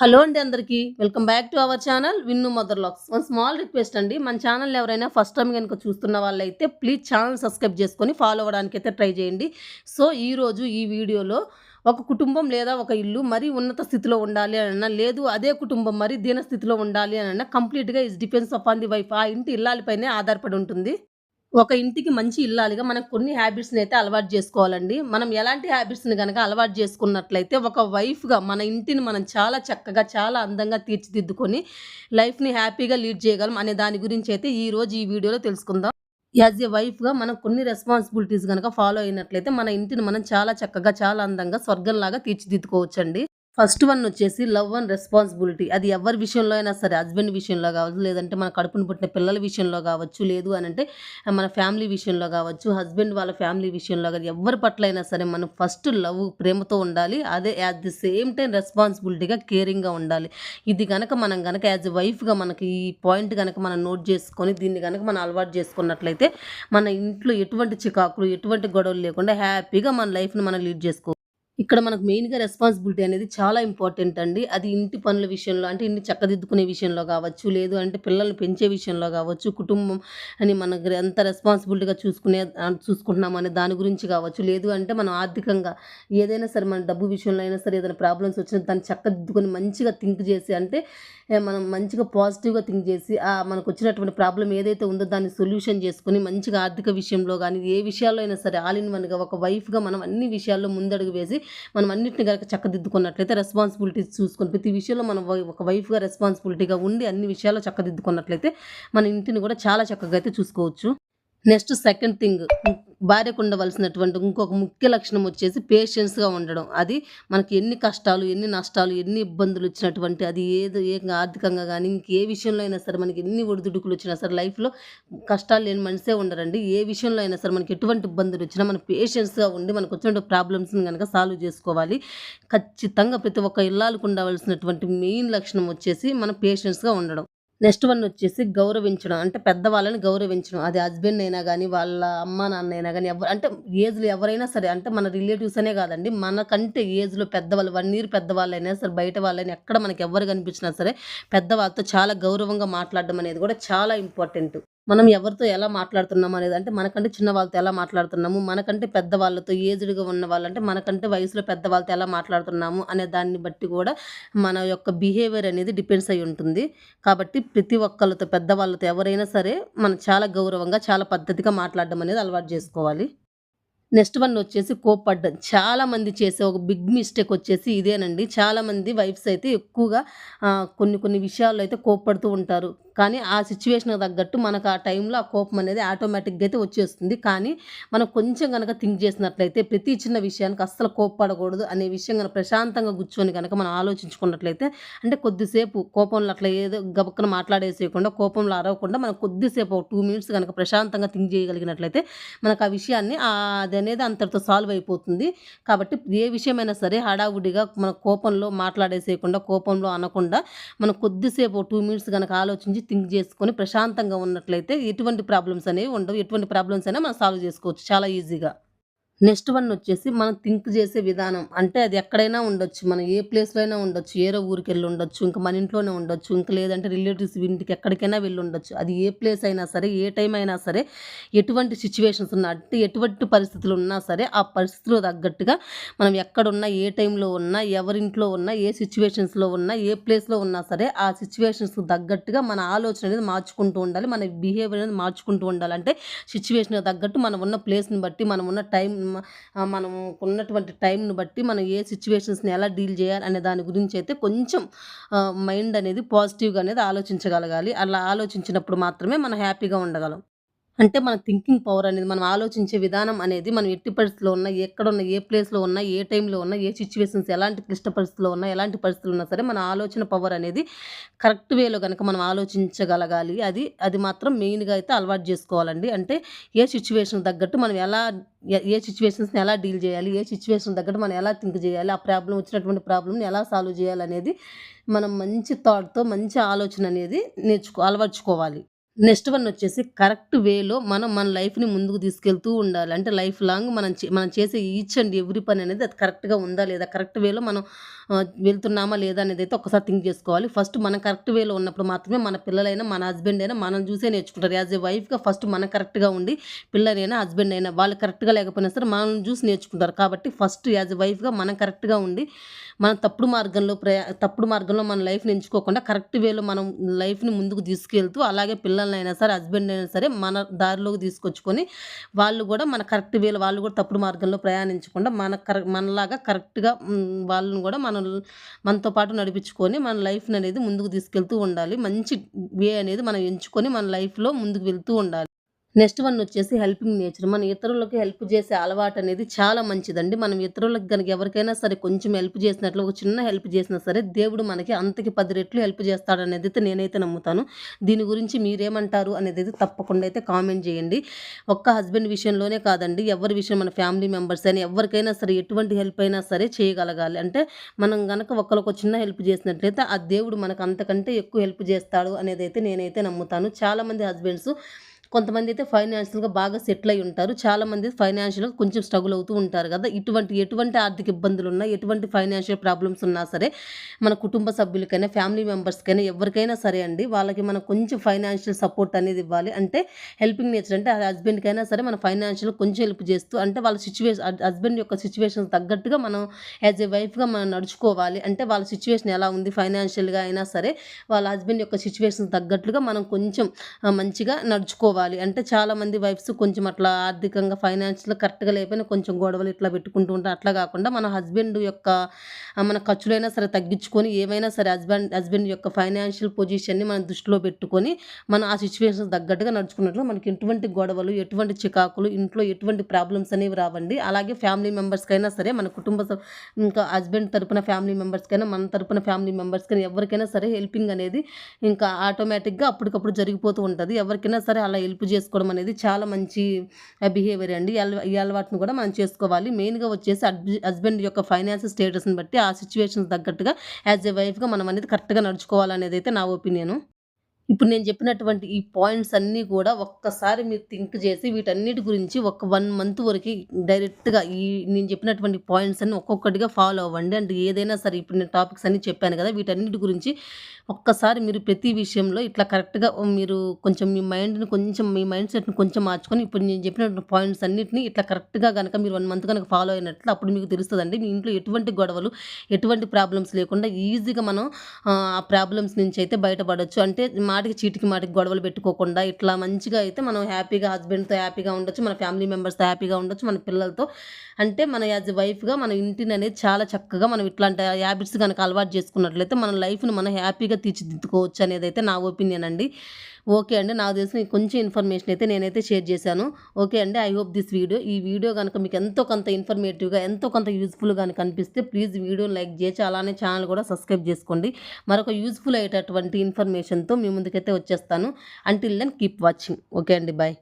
Hello అండి అందరికీ. Welcome back to our channel Vinnu mother lakhs. One small request అండి మన ఛానల్ ఎవరైనా ఫస్ట్ టైం కనుక చూస్తున్న వాళ్ళైతే ప్లీజ్ ఛానల్ సబ్స్క్రైబ్ చేసుకొని ఫాలో అవ్వడానికి అయితే ట్రై చేయండి. సో ఈరోజు ఈ వీడియోలో ఒక కుటుంబం లేదా ఒక ఇల్లు మరీ ఉన్నత స్థితిలో ఉండాలి అన్న లేదు అదే కుటుంబం మరి దీన స్థితిలో ఉండాలి అన్న కంప్లీట్గా is depends upon the wife ఆ ఇంటి ఇల్లాలపైనే ఆధారపడి ఉంటుంది. ఒక ఇంటికి మంచి ఇల్లాలిగా మనం కొన్ని హ్యాబిట్స్ని అయితే అలవాటు చేసుకోవాలండి. మనం ఎలాంటి హ్యాబిట్స్ని కనుక అలవాటు చేసుకున్నట్లయితే ఒక వైఫ్గా మన ఇంటిని మనం చాలా చక్కగా చాలా అందంగా తీర్చిదిద్దుకొని లైఫ్ని హ్యాపీగా లీడ్ చేయగలం అనే దాని గురించి అయితే ఈరోజు ఈ వీడియోలో తెలుసుకుందాం. యాజ్ ఏ వైఫ్గా మనం కొన్ని రెస్పాన్సిబిలిటీస్ కనుక ఫాలో అయినట్లయితే మన ఇంటిని మనం చాలా చక్కగా చాలా అందంగా స్వర్గంలాగా తీర్చిదిద్దుకోవచ్చండి. ఫస్ట్ వన్ వచ్చేసి లవ్ అండ్ రెస్పాన్సిబిలిటీ. అది ఎవరి విషయంలో అయినా సరే హస్బెండ్ విషయంలో కావచ్చు లేదంటే మన కడుపును పుట్టిన పిల్లల విషయంలో కావచ్చు లేదు అని అంటే మన ఫ్యామిలీ విషయంలో కావచ్చు హస్బెండ్ వాళ్ళ ఫ్యామిలీ విషయంలో కానీ ఎవరి పట్ల అయినా సరే మనం ఫస్ట్ లవ్ ప్రేమతో ఉండాలి. అదే యాట్ ది సేమ్ టైం రెస్పాన్సిబిలిటీగా కేరింగ్గా ఉండాలి. ఇది కనుక మనం కనుక యాజ్ ఎ వైఫ్గా మనకి ఈ పాయింట్ కనుక మనం నోట్ చేసుకొని దీన్ని కనుక మనం అలవాటు చేసుకున్నట్లయితే మన ఇంట్లో ఎటువంటి చికాకులు ఎటువంటి గొడవలు లేకుండా హ్యాపీగా మన లైఫ్ని మనం లీడ్ చేసుకో ఇక్కడ మనకు మెయిన్గా రెస్పాన్సిబిలిటీ అనేది చాలా ఇంపార్టెంట్ అండి. అది ఇంటి పనుల విషయంలో అంటే ఇంటి చక్కదిద్దుకునే విషయంలో కావచ్చు లేదు అంటే పిల్లల్ని పెంచే విషయంలో కావచ్చు కుటుంబం అని మనకు ఎంత రెస్పాన్సిబిలిటీగా చూసుకునే ఆ, చూసుకుంటున్నాం అనే దాని గురించి కావచ్చు లేదు అంటే మనం ఆర్థికంగా ఏదైనా సరే మన డబ్బు విషయంలో అయినా సరే ఏదైనా ప్రాబ్లమ్స్ వచ్చినా దాన్ని చక్కదిద్దుకొని మంచిగా థింక్ చేసి అంటే మనం మంచిగా పాజిటివ్గా థింక్ చేసి మనకు వచ్చినటువంటి ప్రాబ్లం ఏదైతే ఉందో దాన్ని సొల్యూషన్ చేసుకొని మంచిగా ఆర్థిక విషయంలో కానీ ఏ విషయాల్లో అయినా సరే ఆల్ ఇన్ వన్గా ఒక వైఫ్గా మనం అన్ని విషయాల్లో ముందడుగు వేసి మనం అన్నింటిని కనుక చక్కదిద్దుకున్నట్లయితే రెస్పాన్సిబిలిటీస్ చూసుకొని ప్రతి విషయంలో మనం వై- ఒక వైఫ్గా రెస్పాన్సిబిలిటీగా ఉండి అన్ని విషయాల్లో చక్కదిద్దుకున్నట్లయితే మన ఇంటిని కూడా చాలా చక్కగా అయితే చూసుకోవచ్చు. నెక్స్ట్ సెకండ్ థింగ్ భార్యకు ఉండవలసినటువంటి ఇంకొక ముఖ్య లక్షణం వచ్చేసి పేషెన్స్గా ఉండడం. అది మనకి ఎన్ని కష్టాలు ఎన్ని నష్టాలు ఎన్ని ఇబ్బందులు వచ్చినటువంటి అది ఏదో ఏ ఆర్థికంగా కానీ ఇంకే విషయంలో అయినా సరే మనకి ఎన్ని ఒడిదుడుకులు వచ్చినా సరే లైఫ్లో కష్టాలు లేని మనిషే ఉండరండి. ఏ విషయంలో అయినా సరే మనకి ఎటువంటి ఇబ్బందులు వచ్చినా మన పేషెన్స్గా ఉండి మనకు వచ్చిన ప్రాబ్లమ్స్ని కనుక సాల్వ్ చేసుకోవాలి. ఖచ్చితంగా ప్రతి ఒక్క ఇల్లాలకు ఉండవలసినటువంటి మెయిన్ లక్షణం వచ్చేసి మన పేషెన్స్గా ఉండడం. నెక్స్ట్ వన్ వచ్చేసి గౌరవించడం. అంటే పెద్దవాళ్ళని గౌరవించడం. అది హస్బెండ్ అయినా కానీ వాళ్ళ అమ్మ నాన్న అయినా కానీ ఎవరు అంటే ఏజ్లో ఎవరైనా సరే అంటే మన రిలేటివ్స్ అనే కాదండి మనకంటే ఏజ్లో పెద్దవాళ్ళు వన్ ఇయర్ పెద్దవాళ్ళు అయినా సరే బయట వాళ్ళైనా ఎక్కడ మనకి ఎవరు కనిపించినా సరే పెద్దవాళ్ళతో చాలా గౌరవంగా మాట్లాడడం అనేది కూడా చాలా ఇంపార్టెంట్. మనం ఎవరితో ఎలా మాట్లాడుతున్నాం అనేది అంటే మనకంటే చిన్న వాళ్ళతో ఎలా మాట్లాడుతున్నాము మనకంటే పెద్ద వాళ్ళతో ఏజ్డ్గా ఉన్న వాళ్ళంటే మనకంటే వయసులో పెద్ద వాళ్ళతో ఎలా మాట్లాడుతున్నాము అనే దాన్ని బట్టి కూడా మన యొక్క బిహేవియర్ అనేది డిపెండ్స్ అయి ఉంటుంది. కాబట్టి ప్రతి ఒక్కళ్ళతో పెద్దవాళ్ళతో ఎవరైనా సరే మనం చాలా గౌరవంగా చాలా పద్ధతిగా మాట్లాడడం అనేది అలవాటు చేసుకోవాలి. నెక్స్ట్ వన్ వచ్చేసి కోప్పడ్డం. చాలామంది చేసే ఒక బిగ్ మిస్టేక్ వచ్చేసి ఇదేనండి. చాలామంది వైఫ్స్ అయితే ఎక్కువగా కొన్ని కొన్ని విషయాల్లో అయితే కోప్పడుతూ ఉంటారు. కానీ ఆ సిచ్యువేషన్కి తగ్గట్టు మనకు ఆ టైంలో ఆ కోపం అనేది ఆటోమేటిక్గా అయితే వచ్చేస్తుంది. కానీ మనం కొంచెం కనుక థింక్ చేసినట్లయితే ప్రతి చిన్న విషయానికి అస్సలు కోప్పడకూడదు అనే విషయం కనుక ప్రశాంతంగా కూర్చొని కనుక మనం ఆలోచించుకున్నట్లయితే అంటే కొద్దిసేపు కోపంలో అట్లా ఏదో గబక్కన మాట్లాడేసేయకుండా కోపంలో అరవకుండా మనం కొద్దిసేపు ఒక టూ మినిట్స్ కనుక ప్రశాంతంగా థింక్ చేయగలిగినట్లయితే మనకు ఆ విషయాన్ని అది అనేది అంతటితో సాల్వ్ అయిపోతుంది. కాబట్టి ఏ విషయమైనా సరే హడావుడిగా మన కోపంలో మాట్లాడేసేయకుండా కోపంలో అనకుండా మనం కొద్దిసేపు టూ మినిట్స్ కనుక ఆలోచించి థింక్ చేసుకొని ప్రశాంతంగా ఉన్నట్లయితే ఎటువంటి ప్రాబ్లమ్స్ అనేవి ఉండవు. ఎటువంటి ప్రాబ్లమ్స్ అయినా మనం సాల్వ్ చేసుకోవచ్చు. చాలా ఈజీగా నెక్స్ట్ వన్ వచ్చేసి మనం థింక్ చేసే విధానం. అంటే అది ఎక్కడైనా ఉండొచ్చు. మనం ఏ ప్లేస్లో అయినా ఉండొచ్చు. ఏరో ఊరికి వెళ్ళి ఉండొచ్చు. ఇంకా మన ఇంట్లోనే ఉండొచ్చు. ఇంకా లేదంటే రిలేటివ్స్ ఇంటికి ఎక్కడికైనా వెళ్ళి ఉండొచ్చు. అది ఏ ప్లేస్ అయినా సరే ఏ టైం అయినా సరే ఎటువంటి సిచ్యువేషన్స్ ఉన్నా అంటే ఎటువంటి పరిస్థితులు ఉన్నా సరే ఆ పరిస్థితులు తగ్గట్టుగా మనం ఎక్కడున్నా ఏ టైంలో ఉన్నా ఎవరింట్లో ఉన్నా ఏ సిచ్యువేషన్స్లో ఉన్నా ఏ ప్లేస్లో ఉన్నా సరే ఆ సిచ్యువేషన్స్కి తగ్గట్టుగా మన ఆలోచన అనేది మార్చుకుంటూ ఉండాలి. మన బిహేవియర్ అనేది మార్చుకుంటూ ఉండాలి. అంటే సిచ్యువేషన్కి తగ్గట్టు మనం ఉన్న ప్లేస్ని బట్టి మనం ఉన్న టైం మనం ఉన్నటువంటి టైంని బట్టి మనం ఏ సిచ్యువేషన్స్ని ఎలా డీల్ చేయాలి అనే దాని గురించి అయితే కొంచెం మైండ్ అనేది పాజిటివ్గా అనేది ఆలోచించగలగాలి. అలా ఆలోచించినప్పుడు మాత్రమే మనం హ్యాపీగా ఉండగలం. అంటే మన థింకింగ్ పవర్ అనేది మనం ఆలోచించే విధానం అనేది మనం ఎట్టి పరిస్థితిలో ఉన్నా ఎక్కడ ఉన్నా ఏ ప్లేస్లో ఉన్నా ఏ టైంలో ఉన్నా ఏ సిచ్యువేషన్స్ ఎలాంటి క్లిష్ట పరిస్థితుల్లో ఉన్నా ఎలాంటి పరిస్థితులు ఉన్నా సరే మన ఆలోచన పవర్ అనేది కరెక్ట్ వేలో కనుక మనం ఆలోచించగలగాలి. అది అది మాత్రం మెయిన్గా అయితే అలవాటు చేసుకోవాలండి. అంటే ఏ సిచ్యువేషన్ తగ్గట్టు మనం ఎలా ఏ- సిచ్యువేషన్స్ని ఎలా డీల్ చేయాలి ఏ సిచ్యువేషన్ తగ్గట్టు మనం ఎలా థింక్ చేయాలి ఆ ప్రాబ్లం వచ్చినటువంటి ప్రాబ్లమ్ని ఎలా సాల్వ్ చేయాలి అనేది మనం మంచి థాట్తో మంచి ఆలోచన అనేది నేర్చుకో అలవర్చుకోవాలి. నెక్స్ట్ వన్ వచ్చేసి కరెక్ట్ వేలో మనం మన లైఫ్‌ని ముందుకు తీసుకెళ్తూ ఉండాలి. అంటే లైఫ్ లాంగ్ మనం చే మనం చేసే ఈచ్ అండ్ ఎవ్రీ పని అనేది అది కరెక్ట్‌గా ఉందా లేదా? కరెక్ట్ వేలో మనం వెళ్తున్నామా లేదా? అనేది అయితే ఒకసారి థింక్ చేసుకోవాలి. ఫస్ట్ మనం కరెక్ట్ వేలో ఉన్నప్పుడు మాత్రమే మన పిల్లలైనా, మన హస్బెండ్ అయినా మనం చూసే నేర్చుకుంటారు. యాస్ ఎ వైఫ్‌గా ఫస్ట్ మనం కరెక్ట్‌గా ఉండి పిల్లలైనా, హస్బెండ్ అయినా వాళ్ళు కరెక్ట్‌గా లేకపోయినా సరే మనం చూసి నేర్చుకుంటారు. కాబట్టి ఫస్ట్ యాస్ ఎ వైఫ్‌గా మనం కరెక్ట్‌గా ఉండి మనం తప్పుడు మార్గంలో ప్రయా తప్పుడు మార్గంలో మన లైఫ్‌ని ఎంచుకోకుండా కరెక్ట్ వేలో మనం లైఫ్‌ని ముందుకు తీసుకెళ్తూ అలాగే పిల్లలనైనా సరే, హస్బెండ్ అయినా సరే మన దారిలోకి తీసుకొచ్చుకొని వాళ్ళు కూడా మన కరెక్ట్ వేలు వాళ్ళు కూడా తప్పుడు మార్గంలో ప్రయాణించకుండా మన కర మనలాగా కరెక్ట్‌గా వాళ్ళని కూడా మనం మనతో పాటు నడిపించుకొని మన లైఫ్‌ననేది ముందుకు తీసుకెళ్తూ ఉండాలి. మంచి వే అనేది మనం ఎంచుకొని మన లైఫ్‌లో ముందుకు వెళ్తూ ఉండాలి. నెక్స్ట్ వన్ వచ్చేసి హెల్పింగ్ నేచర్. మన ఇతరులకి హెల్ప్ చేసే అలవాటు అనేది చాలా మంచిదండి. మనం ఇతరులకు కనుక ఎవరికైనా సరే కొంచెం హెల్ప్ చేసినట్లు ఒక చిన్న హెల్ప్ చేసినా సరే దేవుడు మనకి అంతకి పది రెట్లు హెల్ప్ చేస్తాడనేదైతే నేనైతే నమ్ముతాను. దీని గురించి మీరేమంటారు అనేదైతే తప్పకుండా అయితే కామెంట్ చేయండి. ఒక్క హస్బెండ్ విషయంలోనే కాదండి. ఎవరి విషయం మన ఫ్యామిలీ మెంబర్స్ అయినా ఎవరికైనా సరే ఎటువంటి హెల్ప్ అయినా సరే చేయగలగాలి. అంటే మనం కనుక ఒకరికి ఒక చిన్న హెల్ప్ చేసినట్లయితే ఆ దేవుడు మనకు అంతకంటే ఎక్కువ హెల్ప్ చేస్తాడు అనేది అయితే నేనైతే నమ్ముతాను. చాలామంది హస్బెండ్స్ కొంతమంది అయితే ఫైనాన్షియల్‌గా బాగా సెటిల్ అయ్యి ఉంటారు. చాలామంది ఫైనాన్షియల్‌గా కొంచెం స్ట్రగుల్ అవుతూ ఉంటారు కదా ఇటువంటి ఎటువంటి ఆర్థిక ఇబ్బందులు ఉన్నా ఎటువంటి ఫైనాన్షియల్ ప్రాబ్లమ్స్ ఉన్నా సరే మన కుటుంబ సభ్యులకైనా, ఫ్యామిలీ మెంబర్స్‌కైనా ఎవరికైనా సరే అండి వాళ్ళకి మనం కొంచెం ఫైనాన్షియల్ సపోర్ట్ అనేది ఇవ్వాలి. అంటే హెల్పింగ్ నేచర్ అంటే హస్బెండ్‌కైనా సరే మన ఫైనాన్షియల్ కొంచెం హెల్ప్ చేస్తూ అంటే వాళ్ళ సిచ్యువేషన్ హస్బెండ్ యొక్క సిచ్యువేషన్ తగ్గట్టుగా మనం యాజ్ ఎ వైఫ్‌గా మనం నడుచుకోవాలి. అంటే వాళ్ళ సిచ్యువేషన్ ఎలా ఉంది ఫైనాన్షియల్‌గా అయినా సరే వాళ్ళ హస్బెండ్ యొక్క సిచ్యువేషన్ తగ్గట్టుగా మనం కొంచెం మంచిగా నడుచుకోవాలి. అంటే చాలామంది వైఫ్స్ కొంచెం అట్లా ఆర్థికంగా ఫైనాన్షియల్‌గా కరెక్ట్‌గా లేకపోయినా కొంచెం గొడవలు ఇట్లా పెట్టుకుంటూ ఉంటారు. అట్లా కాకుండా మన హస్బెండ్ యొక్క మన ఖర్చులైనా సరే తగ్గించుకొని ఏమైనా సరే హస్బెండ్ హస్బెండ్ యొక్క ఫైనాన్షియల్ పొజిషన్‌ని మనం దృష్టిలో పెట్టుకొని మనం ఆ సిచ్యువేషన్ తగ్గట్టుగా నడుచుకున్నట్లు మనకి ఎటువంటి గొడవలు, ఎటువంటి చికాకులు, ఇంట్లో ఎటువంటి ప్రాబ్లమ్స్ అనేవి రావండి. అలాగే ఫ్యామిలీ మెంబర్స్‌కైనా సరే మన కుటుంబ ఇంకా హస్బెండ్ తరపున ఫ్యామిలీ మెంబర్స్‌కైనా, మన తరపున ఫ్యామిలీ మెంబర్స్‌కైనా ఎవరికైనా సరే హెల్పింగ్ అనేది ఇంకా ఆటోమేటిక్‌గా అప్పటికప్పుడు జరిగిపోతూ ఉంటుంది ఎవరికైనా సరే అలా హెల్ప్ చేసుకోవడం అనేది చాలా మంచి బిహేవియర్ అండి. ఈ అలవాటును కూడా మనం చేసుకోవాలి. మెయిన్‌గా వచ్చేసి హస్బెండ్ యొక్క ఫైనాన్షియల్ స్టేటస్‌ని బట్టి ఆ సిట్యుయేషన్‌కి తగ్గట్టుగా యాజ్ ఎ వైఫ్‌గా మనం అనేది కరెక్ట్‌గా నడుచుకోవాలనేదైతే నా ఒపీనియను. ఇప్పుడు నేను చెప్పినటువంటి ఈ పాయింట్స్ అన్నీ కూడా ఒక్కసారి మీరు థింక్ చేసి వీటన్నిటి గురించి ఒక వన్ మంత్ వరకు డైరెక్ట్‌గా ఈ నేను చెప్పినటువంటి పాయింట్స్ అన్ని ఒక్కొక్కటిగా ఫాలో అవ్వండి. అంటే ఏదైనా సరే ఇప్పుడు నేను టాపిక్స్ అన్నీ చెప్పాను కదా! వీటన్నిటి గురించి ఒక్కసారి మీరు ప్రతి విషయంలో ఇట్లా కరెక్ట్‌గా మీరు కొంచెం మీ మైండ్‌ని కొంచెం మీ మైండ్ సెట్‌ని కొంచెం మార్చుకొని ఇప్పుడు నేను చెప్పినటువంటి పాయింట్స్ అన్నిటిని ఇట్లా కరెక్ట్‌గా కనుక మీరు వన్ మంత్ కనుక ఫాలో అయినట్లు అప్పుడు మీకు తెలుస్తుందండి మీ ఇంట్లో ఎటువంటి గొడవలు, ఎటువంటి ప్రాబ్లమ్స్ లేకుండా ఈజీగా మనం ఆ ప్రాబ్లమ్స్ నుంచి అయితే బయటపడవచ్చు అంటే మా మాటికి చీటికి మాటికి గొడవలు పెట్టుకోకుండా ఇట్లా మంచిగా అయితే మనం హ్యాపీగా హస్బెండ్‌తో హ్యాపీగా ఉండొచ్చు. మన ఫ్యామిలీ మెంబర్స్‌తో హ్యాపీగా ఉండొచ్చు. మన పిల్లలతో అంటే మన యాజ్ ఎ వైఫ్‌గా మన ఇంటిని అనేది చాలా చక్కగా మనం ఇట్లాంటి హ్యాబిట్స్ గనక అలవాటు చేసుకున్నట్లయితే మన లైఫ్‌ని మనం హ్యాపీగా తీర్చిదిద్దుకోవచ్చు అనేది అయితే నా ఒపీనియన్ అండి. ఓకే అండి. నాకు తెలిసిన కొంచెం ఇన్ఫర్మేషన్ అయితే నేనైతే షేర్ చేశాను. ఓకే అండి. ఐ హోప్ దిస్ వీడియో ఈ వీడియో కనుక మీకు ఎంతో కొంత ఇన్ఫర్మేటివ్‌గా, ఎంతో కొంత యూజ్‌ఫుల్ కనిపిస్తే అనిపిస్తే ప్లీజ్ వీడియోని లైక్ చేసి అలానే ఛానల్ కూడా సబ్స్క్రైబ్ చేసుకోండి. మరొక యూజ్‌ఫుల్ అయ్యేటటువంటి ఇన్ఫర్మేషన్‌తో మీ ముందుకైతే వచ్చేస్తాను. Until then keep watching. Okay అండి. బాయ్